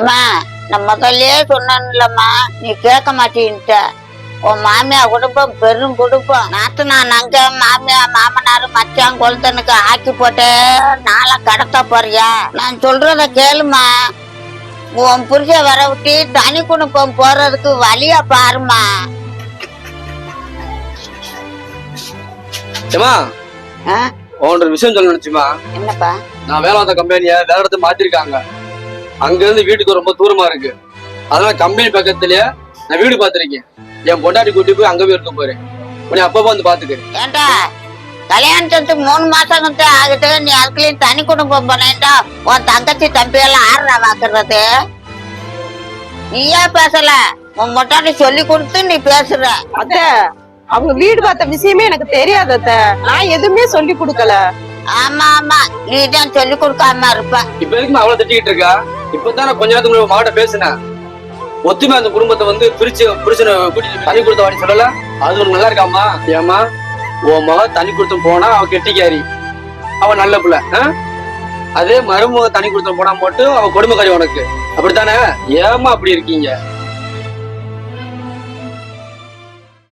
ஏம்மா நான் முதல்லயே சொன்னேன்லம்மா நீ கேட்க மாட்டேன்ட்ட. உன் மாமியா குடும்பம் பெரும் குடும்பம். நாத்து நான் அங்க மாமியா மாமனார் மச்சான் கொழுந்தனுக்கு ஆக்கி போட்டு நாளை கடத்த போறியா? நான் சொல்றத கேளுமா உன் புருஷ வர விட்டு தனி குடும்பம் போறதுக்கு வழியா பாருமா ஏமா விஷயம் சொல்ல நினைச்சுமா? என்னப்பா? நான் வேலை வந்த கம்பெனியை வேற இடத்துல மாத்திருக்காங்க. அங்க இருந்து வீட்டுக்கு ரொம்ப தூரமா இருக்கு. அதனால கம்பெனி பக்கத்துலயே நான் வீடு பார்த்திருக்கேன். என் பொண்டாட்டி கூட்டி போய் அங்க போய் இருக்க போறேன். உன்னை அப்பப்போ வந்து பாத்துக்கிறேன் ஏண்டா? கல்யாணத்துக்கு மூணு மாசம் கிட்ட ஆகுது. நீ அதுக்குள்ளேயும் தனி குடும்பம் போனேன்டா உன் தங்கச்சி தம்பி எல்லாம் ஆடுறா வாக்குறது நீ ஏன் பேசல? உன் மொட்டாட்டி சொல்லி கொடுத்து நீ பேசுற. அத்த அவங்க வீடு பார்த்த விஷயமே எனக்கு தெரியாது அத்த. நான் எதுவுமே சொல்லி கொடுக்கல. ஆமா ஆமா. நீ தான் சொல்லி கொடுக்காம இருப்ப. இப்ப எதுக்கு அவ்வளவு திட்டிக்கிட்டு இருக்கா? இப்பதான் நான் கொஞ்ச நேரத்துக்கு மகிட்ட பேசினேன். ஒத்துமை அந்த குடும்பத்தை வந்து பிரிச்சு புரிச்சனை கூட்டிட்டு தனி கொடுத்த வாடி சொல்லல? அது ஒரு நல்லா இருக்காமா ஏமா உன் மக தனி கொடுத்து போனா அவன் கெட்டிக்காரி. அவன் நல்ல பிள்ளை அதே மருமக தனி கொடுத்து போனா மட்டும் அவன் கொடுமைக்காரி உனக்கு. அப்படித்தானே? ஏமா அப்படி இருக்கீங்க?